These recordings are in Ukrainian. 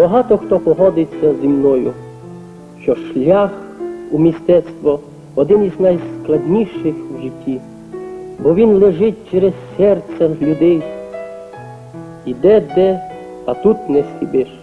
багато хто погодиться зі мною, що шлях у мистецтво один із найскладніших в житті, бо він лежить через серце людей. Іде де, а тут не схибиш.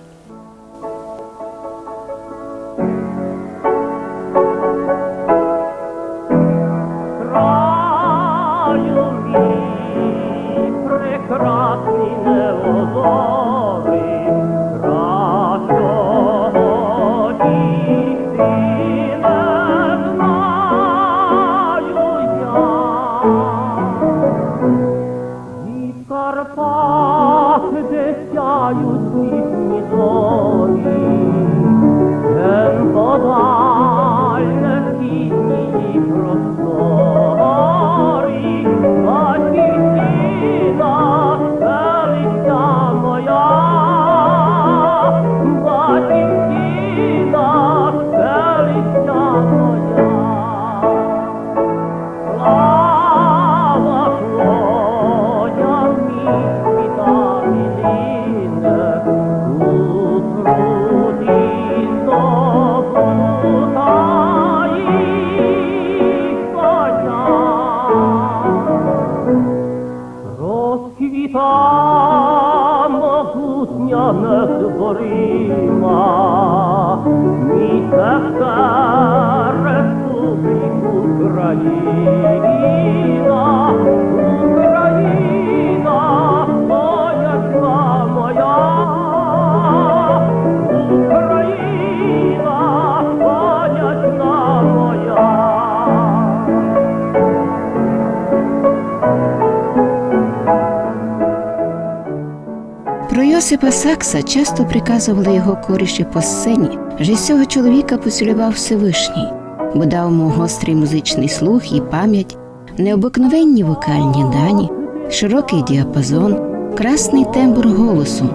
Йосипа Сакса часто приказували його коріші по сцені, з цього чоловіка поцілював Всевишній, бо дав йому гострий музичний слух і пам'ять, необикновенні вокальні дані, широкий діапазон, красний тембр голосу,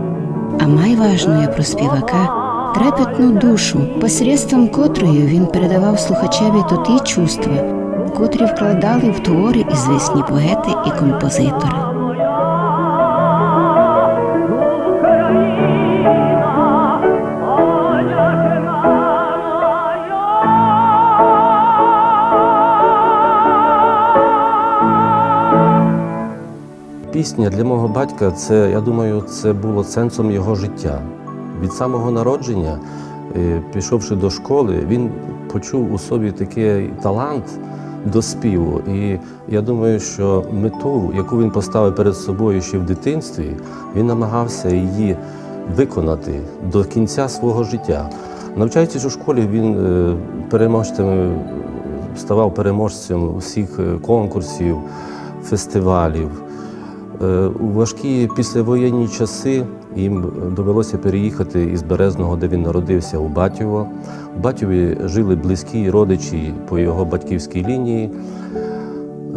а найважливіше про співака трепетну душу, посредством котрої він передавав слухачеві то ті чувства, котрі вкладали в твори ізвісні поети і композитори. Пісня для мого батька, це, я думаю, це було сенсом його життя. Від самого народження, е, пішовши до школи, він почув у собі такий талант до співу. І я думаю, що мету, яку він поставив перед собою ще в дитинстві, він намагався її виконати до кінця свого життя. Навчаючись у школі, він е, переможцем ставав переможцем усіх е, конкурсів, фестивалів. Е, У важкі післявоєнні часи їм довелося переїхати із Березного, де він народився, у Батєво. У Батєві жили близькі родичі по його батьківській лінії.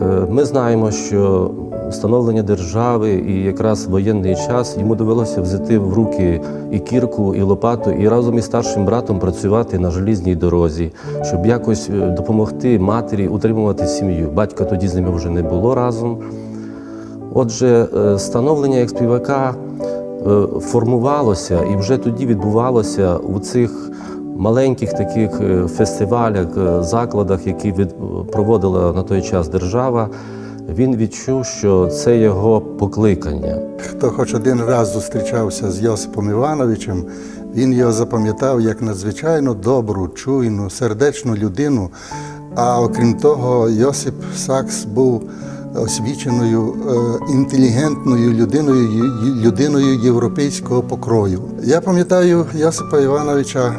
Е, Ми знаємо, що становлення держави і якраз воєнний час йому довелося взяти в руки і кірку, і лопату, і разом із старшим братом працювати на желізній дорозі, щоб якось е, допомогти матері утримувати сім'ю. Батька тоді з ними вже не було разом. Отже, е, становлення як співака е, формувалося і вже тоді відбувалося у цих маленьких таких е, фестивалях, закладах, які проводила на той час держава. Він відчув, що це його покликання. Хто хоч один раз зустрічався з Йосипом Івановичем, він його запам'ятав як надзвичайно добру, чуйну, сердечну людину. А окрім того, Йосип Сакс був освіченою, е, інтелігентною людиною, людиною європейського покрою. Я пам'ятаю Йосипа Івановича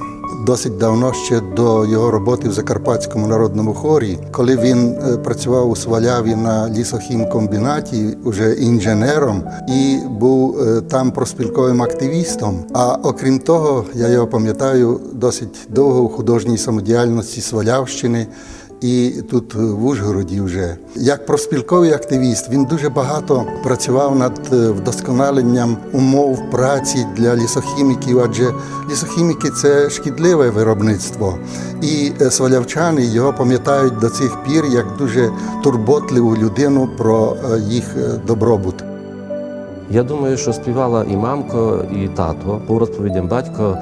досить давно ще до його роботи в Закарпатському народному хорі, коли він е, працював у Сваляві на лісохімкомбінаті, уже інженером, і був е, там проспілковим активістом. А окрім того, я його пам'ятаю досить довго у художній самодіяльності Свалявщини. І тут е, в Ужгороді вже як проспілковий активіст він дуже багато працював над е, вдосконаленням умов праці для лісохіміків, адже лісохіміки це шкідливе виробництво. І е, свалявчани його пам'ятають до цих пір як дуже турботливу людину про їх добробут. Я думаю, що співала і мамко, і тато. По розповідям батько,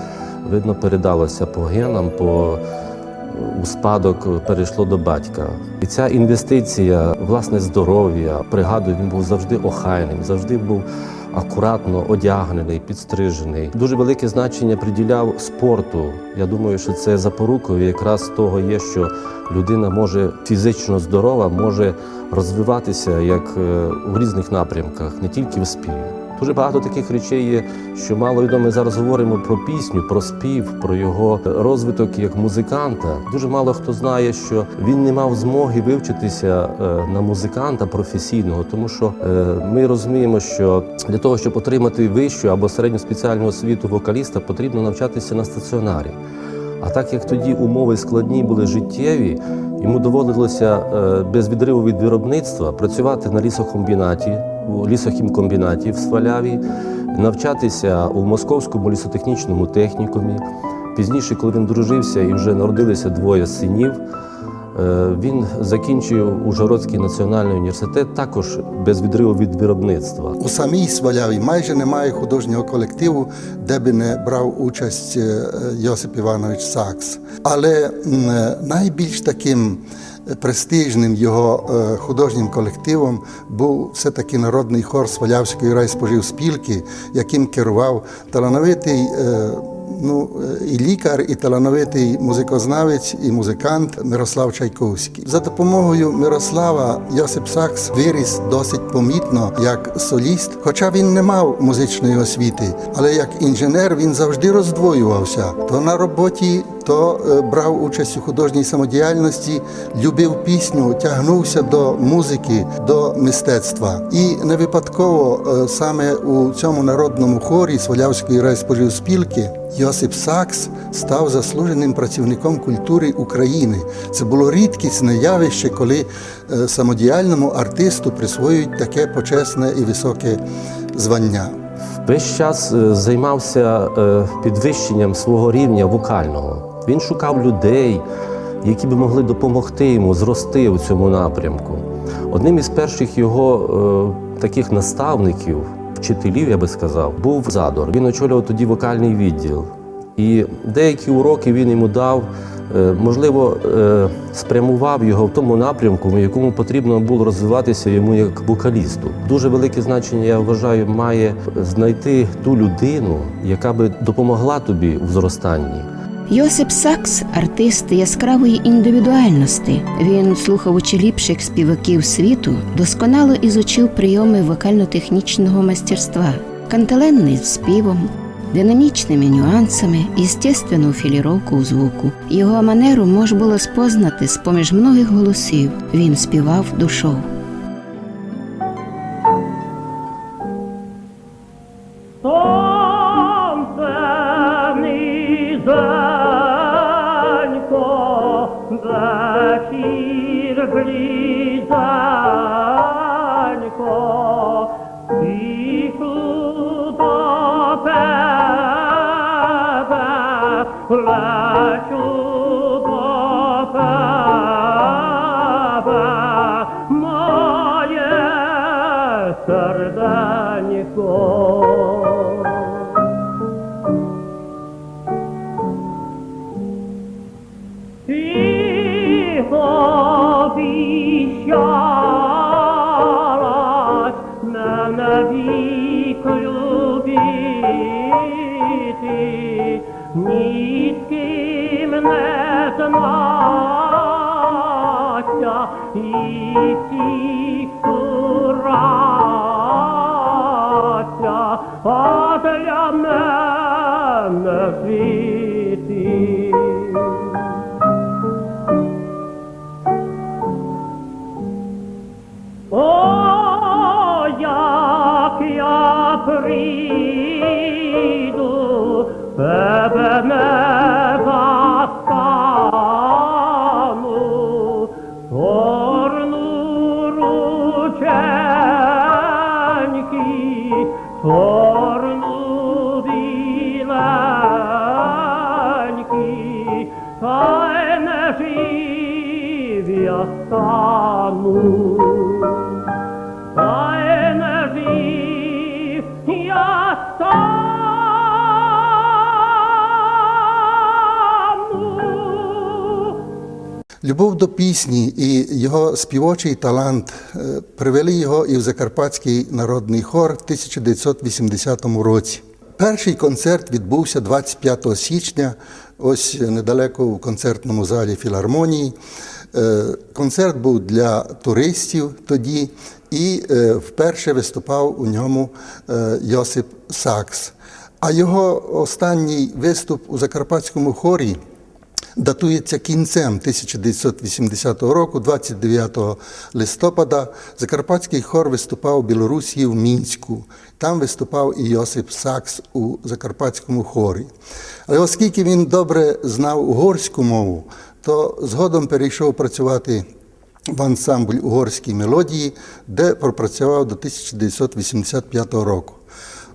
видно, передалося по генам, по у спадок перейшло до батька. І ця інвестиція, власне, здоров'я, пригадую, він був завжди охайним, завжди був акуратно одягнений, підстрижений. Дуже велике значення приділяв спорту. Я думаю, що це запорукою якраз того є, що людина може фізично здорова, може розвиватися як е, у різних напрямках, не тільки в співі. Дуже багато таких речей є, що мало відомо. Ми зараз говоримо про пісню, про спів, про його розвиток як музиканта. Дуже мало хто знає, що він не мав змоги вивчитися е, на музиканта професійного, тому що е, ми розуміємо, що для того, щоб отримати вищу або середню спеціальну освіту вокаліста, потрібно навчатися на стаціонарі. А так як тоді умови складні були життєві, йому доводилося е, без відриву від виробництва працювати на лісокомбінаті, у лісохімкомбінаті в Сваляві, навчатися у Московському лісотехнічному технікумі. Пізніше, коли він дружився і вже народилися двоє синів, е, він закінчив Ужгородський національний університет також без відриву від виробництва. У самій Сваляві майже немає художнього колективу, де би не брав участь е, Йосип Іванович Сакс. Але е, найбільш таким престижним його е, художнім колективом був все-таки народний хор Свалявської райспоживспілки, яким керував талановитий. е, Ну, е, і лікар, і талановитий музикознавець, і музикант Мирослав Чайковський. За допомогою Мирослава Йосип Сакс виріс досить помітно як соліст, хоча він не мав музичної освіти, але як інженер він завжди роздвоювався. То на роботі, то е, брав участь у художній самодіяльності, любив пісню, тягнувся до музики, до мистецтва. І не випадково е, саме у цьому народному хорі Свалявської райспоживспілки Йосип Сакс став заслуженим працівником культури України. Це було рідкісне явище, коли е, самодіяльному артисту присвоюють таке почесне і високе звання. Весь час займався підвищенням свого рівня вокального. Він шукав людей, які би могли допомогти йому зрости у цьому напрямку. Одним із перших його е, таких наставників, вчителів, я би сказав, був Задор. Він очолював тоді вокальний відділ. І деякі уроки він йому дав, е, можливо, е, спрямував його в тому напрямку, в якому потрібно було розвиватися йому як вокалісту. Дуже велике значення, я вважаю, має знайти ту людину, яка би допомогла тобі в зростанні. Йосип Сакс артист яскравої індивідуальності. Він, слухаючи ліпших співаків світу, досконало ізучив прийоми вокально-технічного майстерства, канталенний з співом, динамічними нюансами, і естественну філіровку звуку. Його манеру можна було спознати з поміж многих голосів. Він співав душою. Ich hab ich пісні і його співочий талант е, привели його і в Закарпатський народний хор в 1980 році. Перший концерт відбувся 25 січня, ось недалеко в концертному залі філармонії. Е, Концерт був для туристів тоді, і е, вперше виступав у ньому Йосип Сакс. А його останній виступ у Закарпатському хорі датується кінцем 1980 року, 29 листопада. Закарпатський хор виступав у Білорусі в Мінську. Там виступав і Йосип Сакс у Закарпатському хорі. Але оскільки він добре знав угорську мову, то згодом перейшов працювати в ансамбль угорській мелодії, де пропрацював до 1985 року.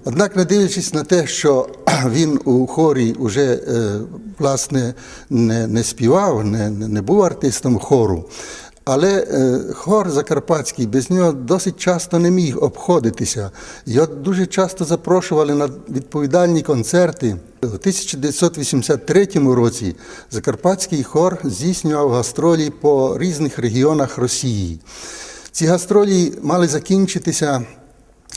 Однак, не дивлячись на те, що він у хорі вже е, власне не, не співав, не, не був артистом хору, але е, хор Закарпатський без нього досить часто не міг обходитися. Його дуже часто запрошували на відповідальні концерти. У 1983 році Закарпатський хор здійснював гастролі по різних регіонах Росії. Ці гастролі мали закінчитися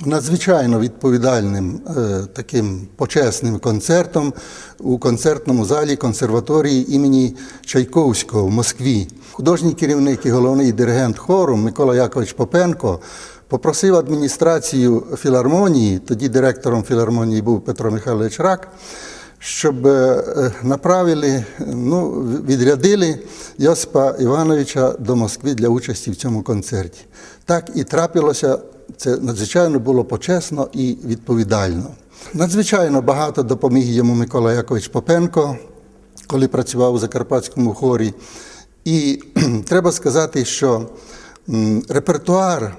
надзвичайно відповідальним е, таким почесним концертом у концертному залі консерваторії імені Чайковського в Москві. Художній керівник і головний диригент хору Микола Якович Попенко попросив адміністрацію філармонії, тоді директором філармонії був Петро Михайлович Рак, щоб е, направили, ну, відрядили Йосипа Івановича до Москви для участі в цьому концерті. Так і трапилося. Це надзвичайно було почесно і відповідально. Надзвичайно багато допоміг йому Микола Якович Попенко, коли працював у Закарпатському хорі. І треба сказати, що репертуар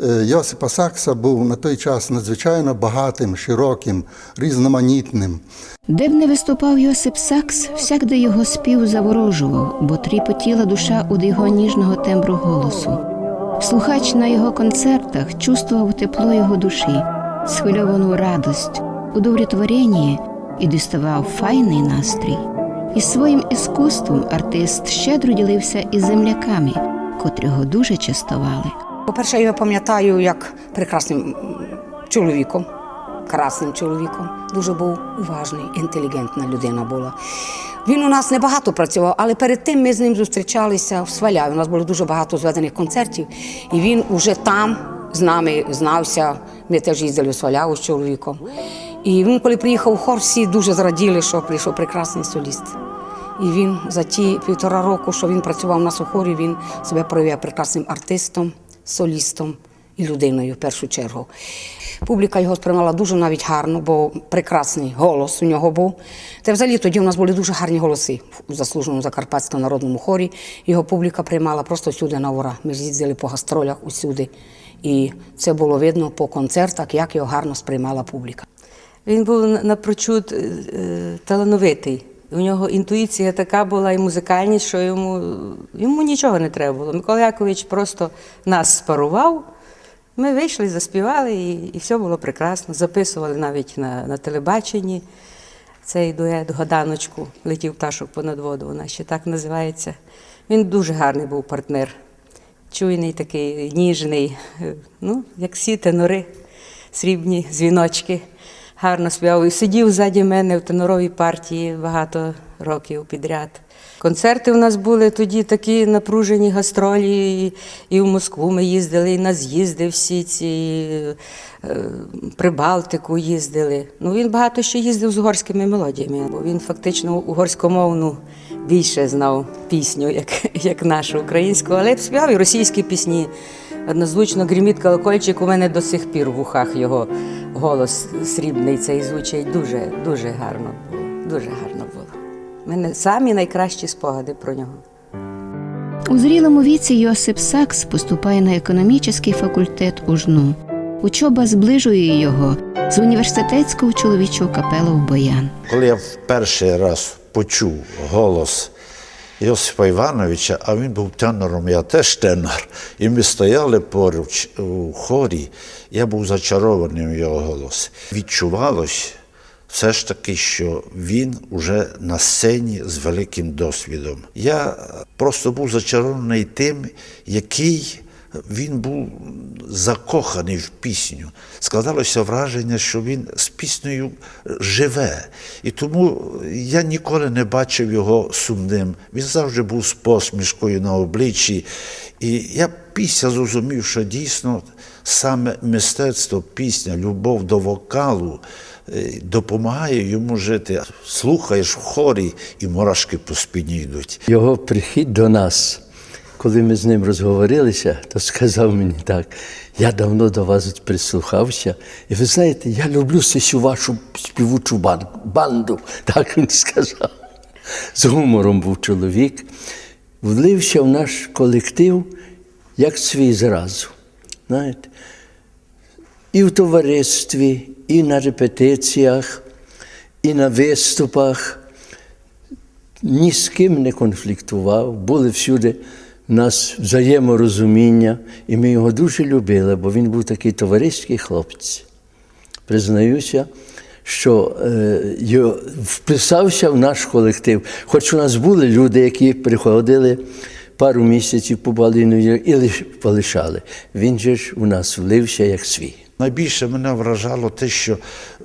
е, Йосипа Сакса був на той час надзвичайно багатим, широким, різноманітним. Де б не виступав Йосип Сакс, всякде його спів заворожував, бо тріпотіла душа від його ніжного тембру голосу. Слухач на його концертах чувствував тепло його душі, схвильовану радость, удовлетворення і діставав файний настрій. І своїм іскусством артист щедро ділився із земляками, котрі його дуже частували. По-перше, я пам'ятаю як прекрасним чоловіком, красним чоловіком. Дуже був уважний, інтелігентна людина була. Він у нас небагато працював, але перед тим ми з ним зустрічалися в Сваляві. У нас було дуже багато зведених концертів, і він уже там з нами знався. Ми теж їздили у Сваляву з чоловіком. І він, коли приїхав у хор, всі дуже зраділи, що прийшов прекрасний соліст. І він за ті півтора року, що він працював у нас у хорі, він себе проявив прекрасним артистом, солістом людиною в першу чергу. Публіка його сприймала дуже навіть гарно, бо прекрасний голос у нього був. Та взагалі тоді у нас були дуже гарні голоси у заслуженому Закарпатському народному хорі. Його публіка приймала просто всюди на ура. Ми їздили по гастролях усюди. І це було видно по концертах, як його гарно сприймала публіка. Він був напрочуд е, е, талановитий. У нього інтуїція така була і музикальність, що йому, йому нічого не треба було. Микола Якович просто нас спарував. Ми вийшли, заспівали, і, і все було прекрасно. Записували навіть на, на телебаченні цей дует Годаночку летів пташок понад воду, вона ще так називається. Він дуже гарний був партнер. Чуйний такий, ніжний, е, ну, як всі тенори, срібні дзвіночки. Гарно співав. І сидів ззаді мене в теноровій партії багато років підряд. Концерти у нас були тоді такі напружені гастролі, і, і в Москву ми їздили, і на з'їзди всі ці е, Прибалтику їздили. Ну, він багато ще їздив з угорськими мелодіями, бо він фактично угорськомовну більше знав пісню, як, як нашу українську, але співав і російські пісні. Однозвучно гриміт колокольчик у мене до сих пір в ухах його голос срібний цей звучить. Дуже, дуже гарно було. Дуже гарно. У мене самі найкращі спогади про нього. У зрілому віці Йосип Сакс поступає на економічний факультет у жну. Учоба зближує його з університетською чоловічою капелою Боян. Коли я в перший раз почув голос Йосипа Івановича, а він був тенором, я теж тенор. І ми стояли поруч у хорі. Я був зачарований в його голосі. Відчувалось все ж таки, що він уже на сцені з великим досвідом. Я просто був зачарований тим, який він був закоханий в пісню. Складалося враження, що він з піснею живе. І тому я ніколи не бачив його сумним. Він завжди був з посмішкою на обличчі. І я після зрозумів, що дійсно саме мистецтво, пісня, любов до вокалу допомагає йому жити. Слухаєш в хорі, і мурашки по спині йдуть. Його прихід до нас, коли ми з ним розговорилися, то сказав мені так: я давно до вас прислухався, і ви знаєте, я люблю цю вашу співучу банду. Так він сказав. З гумором був чоловік, влився в наш колектив як свій зразу. Знаєте, і в товаристві, і на репетиціях, і на виступах ні з ким не конфліктував, були всюди в нас взаєморозуміння, і ми його дуже любили, бо він був такий товариський хлопець. Признаюся, що е, вписався в наш колектив. Хоч у нас були люди, які приходили пару місяців по Баліну і лиш полишали. Він же ж у нас влився як свій. Найбільше мене вражало те, що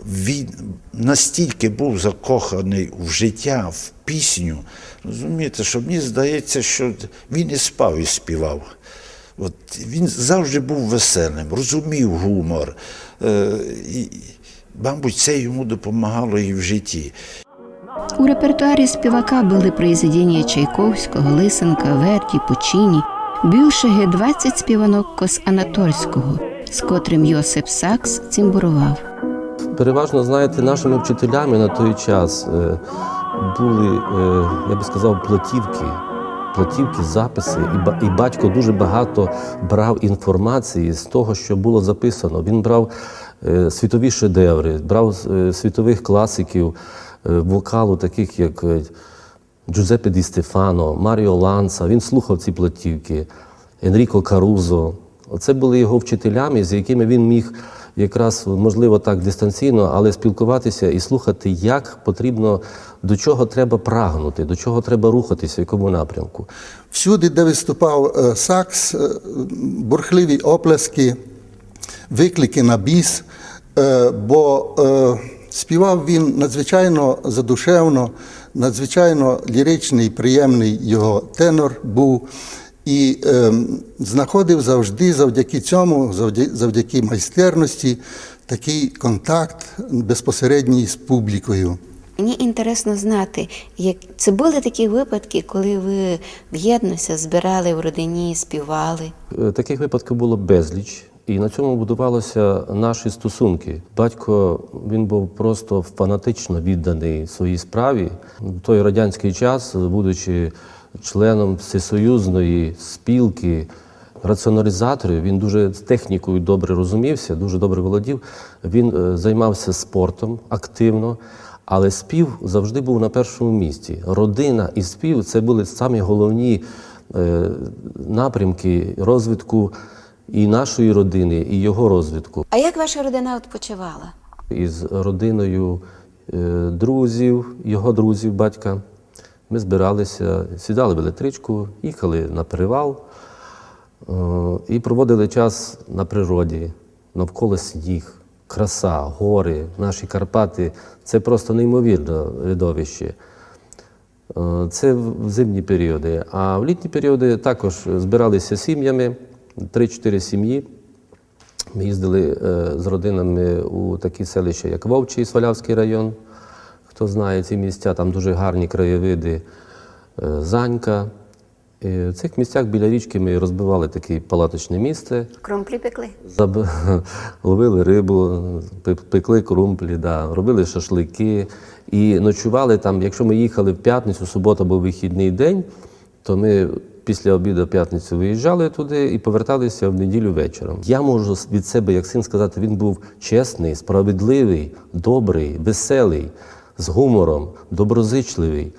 він настільки був закоханий в життя, в пісню. Розумієте, що мені здається, що він і спав, і співав. От, він завжди був веселим, розумів гумор. Е, і, мабуть, це йому допомагало і в житті. У репертуарі співака були произведення Чайковського, Лисенка, Верді, Пучині, більше 20 співанок Кос-Анатольського, з котрим Йосип Сакс цимбурував. Переважно, знаєте, нашими вчителями на той час е, були, е, я би сказав, платівки. Платівки, записи, і, і батько дуже багато брав інформації з того, що було записано. Він брав е, світові шедеври, брав е, світових класиків е, вокалу, таких як е, Джузеппе Ді Стефано, Маріо Ланса. Він слухав ці платівки, Енріко Карузо. Оце були його вчителями, з якими він міг якраз, можливо, так дистанційно, але спілкуватися і слухати, як потрібно, до чого треба прагнути, до чого треба рухатися, в якому напрямку. Всюди, де виступав е, сакс, е, бурхливі оплески, виклики на біс, е, бо співав він надзвичайно задушевно, надзвичайно ліричний, приємний його тенор був. І е, знаходив завжди завдяки цьому, завдяки, завдяки майстерності, такий контакт безпосередній з публікою. Мені інтересно знати, як це були такі випадки, коли ви в єдності збирали в родині, співали. Е, Таких випадків було безліч, і на цьому будувалися наші стосунки. Батько він був просто фанатично відданий своїй справі. В той радянський час, будучи членом всесоюзної спілки раціоналізаторів, він дуже з технікою добре розумівся, дуже добре володів. Він е, займався спортом активно. Але спів завжди був на першому місці. Родина і спів це були самі головні е, напрямки розвитку і нашої родини, і його розвитку. А як ваша родина відпочивала? Із родиною е, друзів, його друзів, батька. Ми збиралися, сідали в електричку, їхали на перевал е, і проводили час на природі, навколо сніг, краса, гори, наші Карпати. Це просто неймовірне видовище. Е, Це в зимні періоди. А в літні періоди також збиралися сім'ями, 3-4 сім'ї. Ми їздили е, з родинами у такі селища, як Вовчий, Свалявський район. Хто знає ці місця, там дуже гарні краєвиди, е, Занька. І в цих місцях біля річки ми розбивали таке палаточне місце. Кромплі пекли? Заб... Ловили рибу, пекли крумплі, да, робили шашлики і ночували там. Якщо ми їхали в п'ятницю, субота був вихідний день, то ми після обіду в п'ятницю виїжджали туди і поверталися в неділю вечором. Я можу від себе, як син сказати, він був чесний, справедливий, добрий, веселий, з гумором, доброзичливий.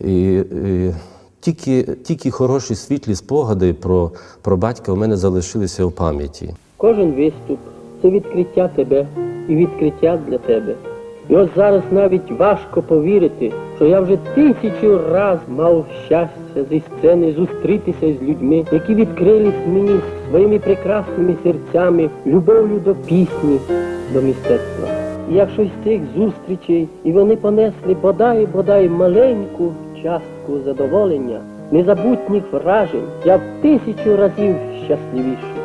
І, і тільки, тільки хороші світлі спогади про, про батька у мене залишилися в пам'яті. Кожен виступ це відкриття тебе і відкриття для тебе. І ось зараз навіть важко повірити, що я вже тисячу раз мав щастя зі сцени зустрітися з людьми, які відкрились мені своїми прекрасними серцями, любов'ю до пісні, до мистецтва. Якщо з цих зустрічей і вони понесли бодай, бодай маленьку частку задоволення, незабутніх вражень, я в тисячу разів щасливіший.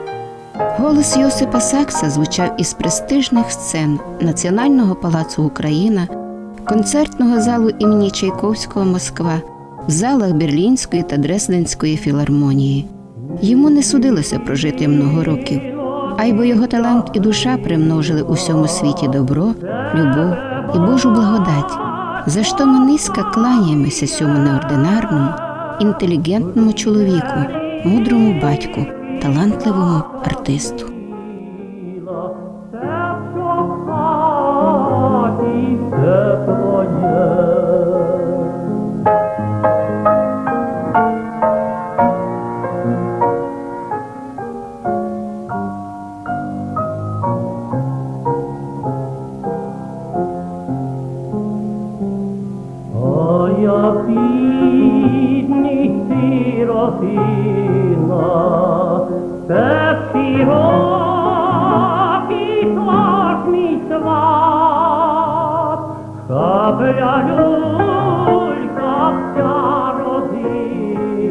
Голос Йосипа Сакса звучав із престижних сцен Національного палацу Україна, концертного залу імені Чайковського Москва, в залах Берлінської та Дрезденської філармонії. Йому не судилося прожити много років, а й бо його талант і душа примножили у всьому світі добро, любов і Божу благодать, за що ми низько кланяємося сьому неординарному, інтелігентному чоловіку, мудрому батьку, талантливому артисту. Сиротина, те широкий класний сват, хабля люлька вся родина,